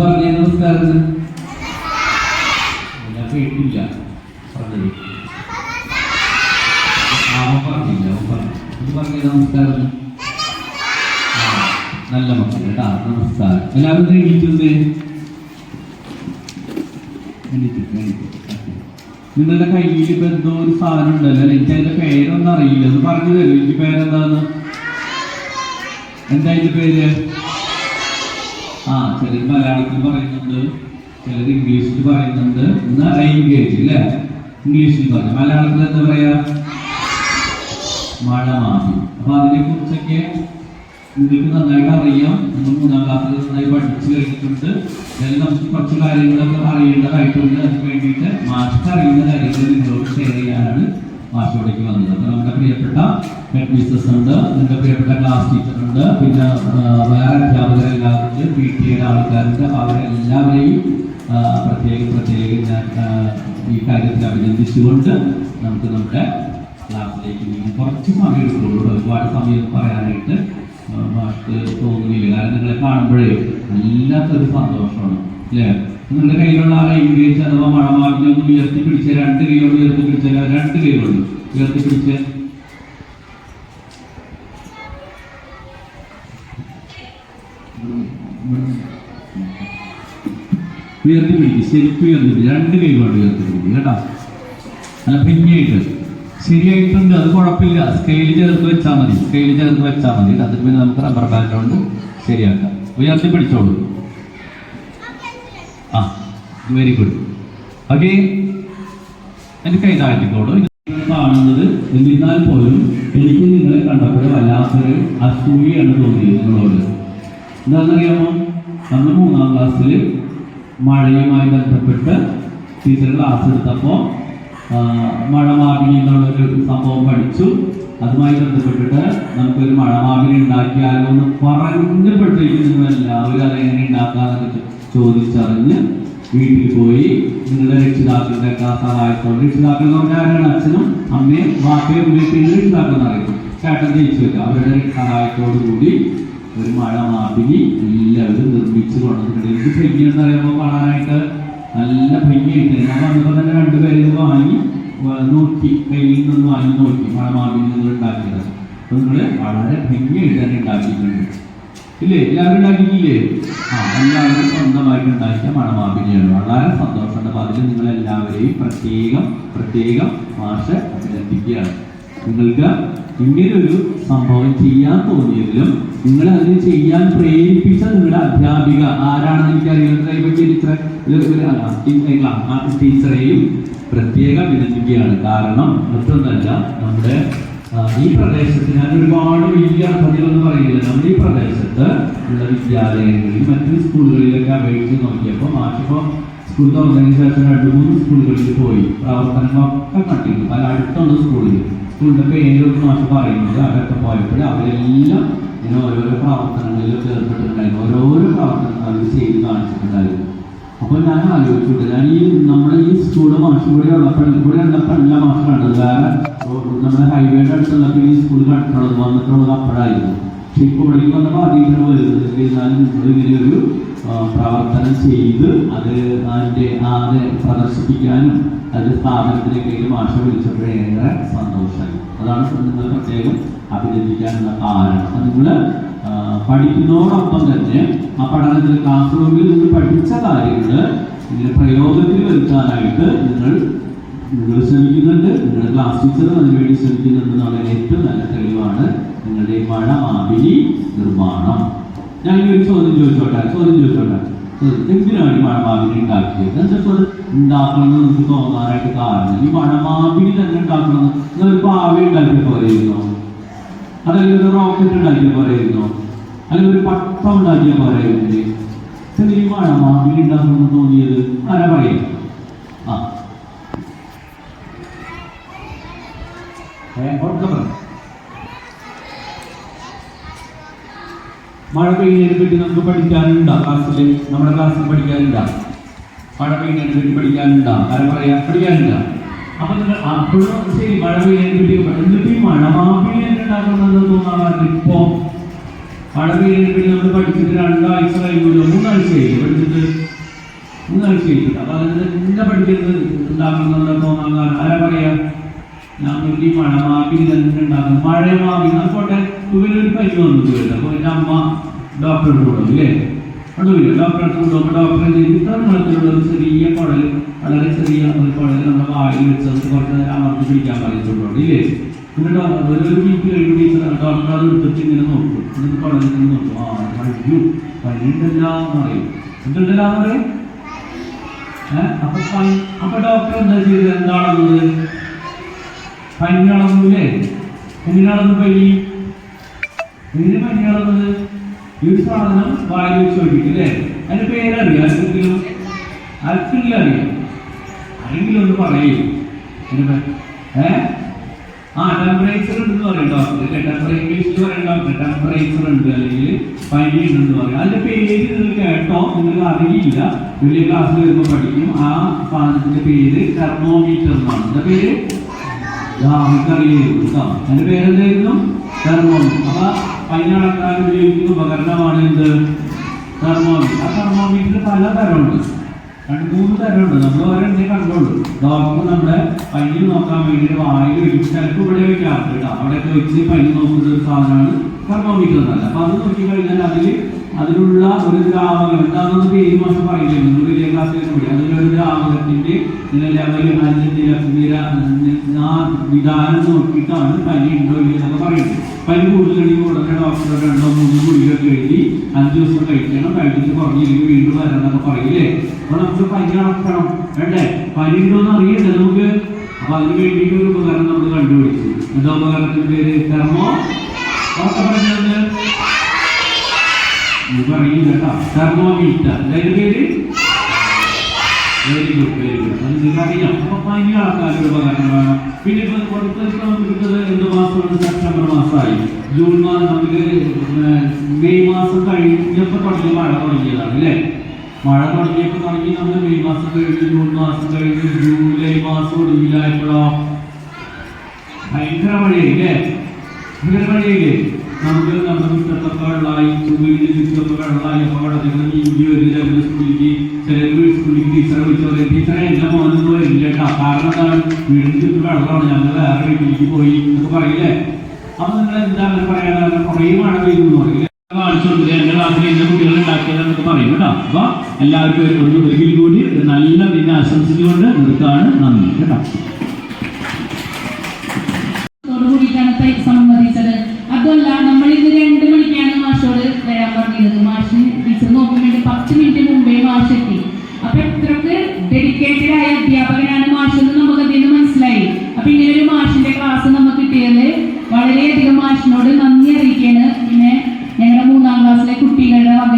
പറഞ്ഞേ നമസ്കാരം ഞാൻ കേട്ടില്ല. പറഞ്ഞില്ല അവൻ പറഞ്ഞു. എന്ന് നമസ്കാരം. നല്ല മക്കൾ കേട്ടാ നമസ്കാരം. എല്ലാവരും എണീറ്റുന്നേ എണീറ്റു എണീറ്റു. നിങ്ങളുടെ കയ്യിൽ ഇപ്പൊ എന്തോ ഒരു സാധനം ഉണ്ടല്ലോ എനിക്ക് അതിന്റെ പേരൊന്നും അറിയില്ല. ഒന്ന് പറഞ്ഞു തരും എനിക്ക് പേരെന്താന്ന് എന്താ അതിന്റെ പേര്? ചിലർ മലയാളത്തിൽ പറയുന്നുണ്ട്. ചിലർ ഇംഗ്ലീഷിൽ പറയുന്നുണ്ട്. എന്നാ എൻഗേജ് അല്ലേ ഇംഗ്ലീഷിൽ പറഞ്ഞു. മലയാളത്തിൽ എന്താ പറയാ? മഴ മാഫി അപ്പൊ അതിനെ കുറിച്ചൊക്കെ നിങ്ങൾക്ക് നന്നായിട്ട് അറിയാം. നമ്മൾ മൂന്നാം ക്ലാസ്സിൽ നന്നായി പഠിച്ചു കഴിഞ്ഞിട്ടുണ്ട്. എന്നാലും നമുക്ക് കുറച്ച് കാര്യങ്ങളൊക്കെ അറിയേണ്ടതായിട്ടുണ്ട്. അതിന് വേണ്ടിയിട്ട് മാസ്റ്റർ അറിയുന്ന കാര്യങ്ങൾ നിങ്ങളോട് ഷെയർ ചെയ്യാനാണ് മാഷോടേക്ക് വന്നത്. അപ്പൊ നമ്മുടെ പ്രിയപ്പെട്ട ഹെഡ് മിസ്റ്റസ് ഉണ്ട് നിന്റെ പ്രിയപ്പെട്ട ക്ലാസ് ടീച്ചർ ഉണ്ട് പിന്നെ വേറെ അധ്യാപകരെല്ലാവരുണ്ട് പി ടി എയുടെ ആൾക്കാരുണ്ട്. അവരെല്ലാവരെയും പ്രത്യേകം പ്രത്യേകം ഞാൻ ഈ കാര്യത്തിൽ അഭിനന്ദിച്ചുകൊണ്ട് നമുക്ക് നമ്മുടെ ക്ലാസ്സിലേക്ക് നീങ്ങി കുറച്ച് സമയം എടുക്കുള്ളൂ ഒരുപാട് സമയം പറയാനായിട്ട് മാർക്ക് തോന്നുന്നില്ല. കാരണം നിങ്ങളെ കാണുമ്പോഴേ വല്ലാത്തൊരു സന്തോഷമാണ് അല്ലേ? നിങ്ങളുടെ കയ്യിലുള്ള ആ ഇംഗ്ലീഷ് അഥവാ മഴമാവിനെ ഒന്ന് പിടിച്ച രണ്ട് കൈയോട് കൊണ്ട് ഉയർത്തി പിടിച്ച രണ്ട് കൈകളുണ്ട്. ഉയർത്തി പിടിക്കും ശരിക്കും ഉയർത്തി പിടിക്കും രണ്ട് കൈ കൊണ്ട് ഉയർത്തി പിടിക്കും കേട്ടോ? നല്ല ഭംഗിയായിട്ട്. ശരിയായിട്ടുണ്ട് അത് കുഴപ്പമില്ല. സ്കെയിൽ ചേർത്ത് വെച്ചാൽ മതി. സ്കെയിൽ ചേർത്ത് വെച്ചാൽ മതി. അതിന് പിന്നെ നമുക്ക് റബ്ബർ ബാൻഡ് കൊണ്ട് ശരിയാക്കാം. ഉയർത്തി പിടിച്ചോളൂ ആ വെരി ഗുഡ് ഓക്കെ എന്റെ കൈ താഴ്ത്തിക്കോളൂ. കാണുന്നത് എന്നിരുന്നാൽ പോലും എനിക്ക് നിങ്ങളെ കണ്ടപ്പോൾ വല്ലാത്തൊരു അസൂയാണ് തോന്നിയത് നിങ്ങളോട് എന്താണെന്നറിയാമോ? നമ്മൾ മൂന്നാം ക്ലാസ്സിൽ മഴയുമായി ബന്ധപ്പെട്ട് ടീച്ചർ ക്ലാസ് എടുത്തപ്പോൾ മഴമാവിനി എന്നുള്ളൊരു സംഭവം പഠിച്ചു. അതുമായി ബന്ധപ്പെട്ടിട്ട് നമുക്കൊരു മഴമാവിനി ഉണ്ടാക്കിയാലോ എന്ന് പറഞ്ഞപ്പോഴത്തേക്കും നിങ്ങൾ എല്ലാവരും അതെങ്ങനെ ഉണ്ടാക്കാന്നൊക്കെ ചോദിച്ചറിഞ്ഞ് വീട്ടിൽ പോയി നിങ്ങളുടെ രക്ഷിതാക്കളുടെ ഒക്കെ സഹായത്തോടെ. രക്ഷിതാക്കൾ എന്ന് പറഞ്ഞാൽ ആരാണ്? അച്ഛനും അമ്മയും വാപ്പയും വീട്ടിൽ രക്ഷിതാക്കൾ എന്നറിയും ചേട്ടൻ ജയിച്ചു വെക്കുക അവരുടെ സഹായത്തോടു കൂടി ഒരു മഴ മാപിനി എല്ലാവരും നിർമ്മിച്ചു കൊണ്ടുവന്നിട്ടുണ്ട് എന്ത് ഭംഗിയെന്ന് പറയുമ്പോൾ കാണാനായിട്ട്? നല്ല ഭംഗിയായിട്ട് ഞാൻ വന്നപ്പോൾ തന്നെ രണ്ട് പേര് വാങ്ങി നോക്കി കയ്യിൽ നിന്ന് വാങ്ങി നോക്കി. മഴ മാറി നിങ്ങൾ ഉണ്ടാക്കിയത്. അപ്പൊ നിങ്ങൾ വളരെ ഭംഗിയായിട്ട് തന്നെ ഉണ്ടാക്കിയിട്ടുണ്ട്. ഇല്ലേ? എല്ലാവരും ഉണ്ടാക്കിയില്ലേ ആ എല്ലാവരും സ്വന്തമായിട്ട് ഉണ്ടാക്കിയ മണമാപിനിയാണ് വളരെ സന്തോഷമുണ്ട്. അപ്പൊ അതിൽ നിങ്ങൾ എല്ലാവരെയും പ്രത്യേകം പ്രത്യേകം മാഷ് അഭിനന്ദിക്കുകയാണ്. നിങ്ങൾക്ക് ഇങ്ങനൊരു സംഭവം ചെയ്യാൻ തോന്നിയെങ്കിലും നിങ്ങൾ അതിന് ചെയ്യാൻ പ്രേരിപ്പിച്ച നിങ്ങളുടെ അധ്യാപിക ആരാണെന്ന് എനിക്ക് ഇപ്പൊ ടീച്ചറേയും പ്രത്യേകം അഭിനന്ദിക്കുകയാണ് കാരണം മറ്റൊന്നല്ല നമ്മുടെ ഈ പ്രദേശത്ത് ഞാൻ ഒരുപാട് വലിയ അർത്ഥങ്ങളെന്ന് പറയുന്നില്ല നമ്മുടെ ഈ പ്രദേശത്ത് ഉള്ള വിദ്യാലയങ്ങളിൽ മറ്റു സ്കൂളുകളിലൊക്കെ അപേക്ഷിച്ച് നോക്കിയപ്പോൾ മാഷിപ്പോൾ സ്കൂൾ ഓർഗനൈസേഷൻ രണ്ട് മൂന്ന് സ്കൂളുകളിൽ പോയി. പ്രവർത്തനങ്ങളൊക്കെ കണ്ടിരുന്നു. പല അടുത്തുള്ള സ്കൂളിൽ. സ്കൂളിന്റെ പേരൊക്കെ മാഷ് പറയുന്നത് അതൊക്കെ പോയപ്പോൾ അവരെല്ലാം ഇങ്ങനെ ഓരോരോ പ്രവർത്തനങ്ങളിൽ ഏർപ്പെട്ടിട്ടുണ്ടായിരുന്നു. ഓരോരോ പ്രവർത്തനങ്ങൾ അവർ ചെയ്ത് കാണിച്ചിട്ടുണ്ടായിരുന്നു. അപ്പോൾ ഞാൻ ആലോചിച്ചിട്ട് ഞാൻ ഈ നമ്മുടെ ഈ സ്കൂൾ കൂടി കൂടെ ഉള്ളപ്പോൾ ഇവിടെ ഉള്ളപ്പോൾ എല്ലാ മാഷ് കണ്ടത് വേറെ നമ്മുടെ ഹൈവേയുടെ അടുത്തുള്ളപ്പോൾ ഈ സ്കൂൾ കണ്ടിട്ടുള്ളത് വന്നിട്ടുള്ളത് അപ്പോഴായിരുന്നു. ഇപ്പോൾ ഇവിടേക്ക് വന്നപ്പോൾ ആദ്യം വരുന്നത് എന്നാലും നിങ്ങൾ ഇങ്ങനെ ഒരു ആ, പ്രവർത്തനം ചെയ്ത് അത് അതിന്റെ അത് പ്രദർശിപ്പിക്കാനും അത് കയ്യിൽ മാഷ വിളിച്ചപ്പോഴേറെ സന്തോഷമായി അതാണ് നിങ്ങൾ പ്രത്യേകം അഭിനന്ദിക്കാനുള്ള കാരണം. നിങ്ങൾ പഠിക്കുന്നതോടൊപ്പം തന്നെ ആ പഠനത്തിൽ ക്ലാസ് റൂമിൽ നിങ്ങൾ പഠിച്ച കാര്യങ്ങൾ ഇങ്ങനെ പ്രയോഗത്തിൽ വരുത്താനായിട്ട് നിങ്ങൾ നിങ്ങൾ ശ്രമിക്കുന്നുണ്ട്. നിങ്ങളുടെ ക്ലാസ് ടീച്ചറും അതിനുവേണ്ടി ശ്രമിക്കുന്നുണ്ട് എന്നുള്ള ഏറ്റവും നല്ല തെളിവാണ് നിങ്ങളുടെ മഴ മാതിരി നിർമ്മാണം. ഞാൻ ഈ ഒരു ചോദ്യം ചോദിച്ചോട്ടെ? ചോദ്യം ചോദിച്ചോട്ടെ? എന്തിനാണ് ഈ മഴമാവിനെ ഉണ്ടാക്കിയത്? എന്താ ഉണ്ടാക്കണം എന്ന് നമുക്ക് തോന്നാനായിട്ട് കാരണം ഈ മഴമാവിനെ തന്നെ ഉണ്ടാക്കണം നിങ്ങൾ ഒരു പാവ ഉണ്ടാക്കിയ പോലെയിരുന്നോ അതല്ലെങ്കിൽ ഒരു റോക്കറ്റ് ഉണ്ടാക്കിയ പറയുന്നു അല്ലെങ്കിൽ ഒരു പട്ടം ഉണ്ടാക്കിയ പോലെയിരുന്നില്ലേ ഈ മഴമാവിനെ ഉണ്ടാക്കണം എന്ന് തോന്നിയത്? മഴ പെയ്യുന്നതിനെ പറ്റി നമുക്ക് പഠിക്കാനുണ്ട്? ക്ലാസ്സിൽ നമ്മുടെ ക്ലാസ്സിൽ പഠിക്കാനുണ്ട്? മഴ പെയ്യുന്നതിനെ പറ്റി പഠിക്കാനുണ്ട്? ആരും പറയാ? പഠിക്കാനുണ്ടോ? അപ്പൊ നിങ്ങൾ അപ്പോഴും ശരി മഴ പെയ്യുന്നതിനെ പറ്റി എന്നിട്ട് ഈ മഴ ഉണ്ടാക്കണമെന്ന് തോന്നാറുണ്ട് ഇപ്പോ? മഴ പെയ്യുന്നതിനെ പറ്റി നമ്മൾ പഠിച്ചിട്ട് രണ്ടാഴ്ച കഴിയുമല്ലോ മൂന്നാഴ്ചയായി പഠിച്ചിട്ട് മൂന്നാഴ്ച കഴിച്ചിട്ട് അപ്പൊ അതിന് എന്താ പഠിക്കുന്നത് ആരാ പറയാ? ഞാൻ ഈ മഴമാവി തന്നെ ഉണ്ടാക്കും മഴമാവി അതുപോട്ടെ ഇവരൊരു പനി വന്നു വരില്ല അപ്പൊ എന്റെ അമ്മ ഡോക്ടറെ കൂടെ ഇല്ലേ അതുമില്ല. ഡോക്ടറെ കൊണ്ടുപോകുമ്പോൾ ഡോക്ടറെ ഇത്ര നീളത്തിലുള്ള ഒരു ചെറിയ കുഴൽ വളരെ ചെറിയ ഒരു കുഴൽ നമ്മുടെ വായിൽ വെച്ചത് കുറച്ച് നേരം അമർത്തി പിടിക്കാൻ പറഞ്ഞിട്ടുണ്ട് ഇല്ലേ? എന്നിട്ട് ഒരു വീക്ക് കഴിയുമ്പോൾ ടീച്ചർ ഡോക്ടർ അത് എടുത്തിട്ട് ഇങ്ങനെ നോക്കും. എന്നിട്ട് കുഴലിൽ നിന്ന് നോക്കും. ആ കഴിയൂ പനിയുണ്ടല്ലോ എന്ന് പറയും എന്തുണ്ടല്ലോ എന്ന് പറയും അപ്പൊ അപ്പൊ ഡോക്ടർ എന്താ ചെയ്തത്? എന്താണെന്നത് പനി അളന്നില്ലേ? എങ്ങനെ അളന്നു പനി? എങ്ങനെ പനി അളന്നത്? ഈ ഒരു സാധനം വായിൽ വെച്ച് അല്ലേ? അതിന്റെ പേരറിയാം? ആർക്കെങ്കിലും? ആർക്കെങ്കിലും അറിയാം ആരെങ്കിലും ഒന്ന് പറയൂ. ഏ? ആ ടെമ്പറേച്ചർ ഉണ്ടെന്ന് പറയും ഡോക്ടർ അല്ലേ? ടെമ്പറേ ഇംഗ്ലീഷിൽ പറയും ഡോക്ടർ ടെമ്പറേച്ചർ ഉണ്ട് അല്ലെങ്കിൽ പനി ഉണ്ടെന്ന് പറയും. അതിന്റെ പേര് നിങ്ങൾ കേട്ടോ. നിങ്ങൾക്ക് അറിയില്ല. വലിയ ക്ലാസ്സിൽ വരുമ്പോൾ പഠിക്കും. ആ സാധനത്തിന്റെ പേര് തെർമോമീറ്റർ എന്നാണ്. എന്താ പേര്? അറിയായിരുന്നു കേട്ടോ. അതിന്റെ പേരെന്തായിരുന്നു? തെർമോമീറ്റർ അപ്പൊ പൈനളക്കാൻ ഉപയോഗിക്കുന്ന ഉപകരണമാണ് എന്ത്? തെർമോമീറ്റർ ആ തെർമോമീറ്റർ പല തരമുണ്ട്. രണ്ട് മൂന്ന് തരമുണ്ട്. നമ്മൾ ഒരെണ്ണേ കണ്ടുള്ളൂ. ഡോക്ടർ നമ്മുടെ പനി നോക്കാൻ വേണ്ടിയിട്ട് വായിൽ വെക്കും ചിലപ്പോൾ ഇവിടെ വെക്കാറുണ്ട് കേട്ടോ. അവിടെയൊക്കെ വെച്ച് പനി നോക്കുന്ന ഒരു സാധനമാണ് തെർമോമീറ്റർ എന്നല്ല. അപ്പൊ അത് നോക്കിക്കഴിഞ്ഞാൽ അതിൽ അതിലുള്ള ഒരു ദ്രാവകം എന്താണെന്ന് പേര് മാസം പറയുന്നത് നിങ്ങൾ വലിയ ക്ലാസ്സിൽ കൂടി അതിലൊരു ദ്രാവകത്തിന്റെ നിലവിൽ അതിന്റെ നില വിധാനം നോക്കിയിട്ടാണ് പനി ഉണ്ടോ ഇല്ലെന്നൊക്കെ പറയുന്നത്. പനി കൂടുതലുണ്ടെങ്കിൽ ഉടനെ ഡോക്ടർ രണ്ടോ മൂന്നോ ഗുളികയൊക്കെ എഴുതി അഞ്ച് ദിവസം കഴിക്കണം. കഴിച്ചിട്ട് കുറഞ്ഞില്ലെങ്കിൽ വീണ്ടും വരണം എന്നൊക്കെ പറയില്ലേ? അപ്പൊ നമുക്ക് പനി അളക്കണം വേണ്ടേ പനി ഉണ്ടോന്ന് അറിയണ്ടേ നമുക്ക്? അപ്പൊ അതിന് വേണ്ടിയിട്ട് ഒരു ഉപകരണം നമ്മൾ കണ്ടുപിടിച്ചു. എന്താ ഉപകരണത്തിന്റെ പേര്? തെർമോ? പറഞ്ഞത് അറിയില്ല കേട്ടോ. തെർമോമീറ്റർ. അതിന്റെ പേര്? വെരി ഗുഡ് വെരി നിങ്ങൾക്ക് അറിയാം അപ്പൊ പനി ഉപകരണം വേണം പിന്നെ ഇപ്പൊ കൊടുത്തത് കിട്ടുന്നത് എന്ത് മാസമാണ്. സെപ്റ്റംബർ മാസമായി. ജൂൺ മാസം നമുക്ക് മെയ് മാസം കഴിഞ്ഞപ്പോൾ തുടങ്ങി മഴ തുടങ്ങിയതാണ് അല്ലേ? മഴ തുടങ്ങിയപ്പോൾ തുടങ്ങി നമ്മൾ മെയ് മാസം കഴിഞ്ഞ് ജൂൺ മാസം കഴിഞ്ഞ് ജൂലൈ മാസം ഒടുവിലായപ്പോഴോ ഭയങ്കര മഴയല്ലേ ഭയങ്കര മഴയില്ലേ നമുക്ക് നമ്മുടെ മുറ്റത്തൊക്കെ വെള്ളമായി വീടിന് ചുറ്റുമൊക്കെ വെള്ളമായി അപ്പോൾ വെള്ളത്തിൽ നിങ്ങൾ ഒരു ചിലർ സ്കൂളിലേക്ക് ചിലർ ടീച്ചറെ വിളിച്ചു പറയും ടീച്ചറെ എന്നെ മോനൊന്നും വരില്ല കേട്ടോ. കാരണം എന്താണ്? വീടിന് വെള്ളമാണ്. ഞങ്ങൾ വേറെ വീട്ടിലേക്ക് പോയി എന്നൊക്കെ പറയില്ലേ? അപ്പൊ നിങ്ങൾ എന്താണ് പറയാൻ കുറേ മഴ പെയ്തു എന്ന് പറയില്ലേ കാണിച്ചുകൊണ്ട് എന്റെ ക്ലാസ്സിൽ എന്റെ കുട്ടികൾ ഉണ്ടാക്കിയതെന്നൊക്കെ പറയും കേട്ടോ. അപ്പൊ എല്ലാവർക്കും ഒരു ഒരിക്കൽ കൂടി നല്ല പിന്നെ ആശംസിച്ചുകൊണ്ട് നിർത്താണ് നന്ദി കേട്ടോ. കുട്ടികളുടെ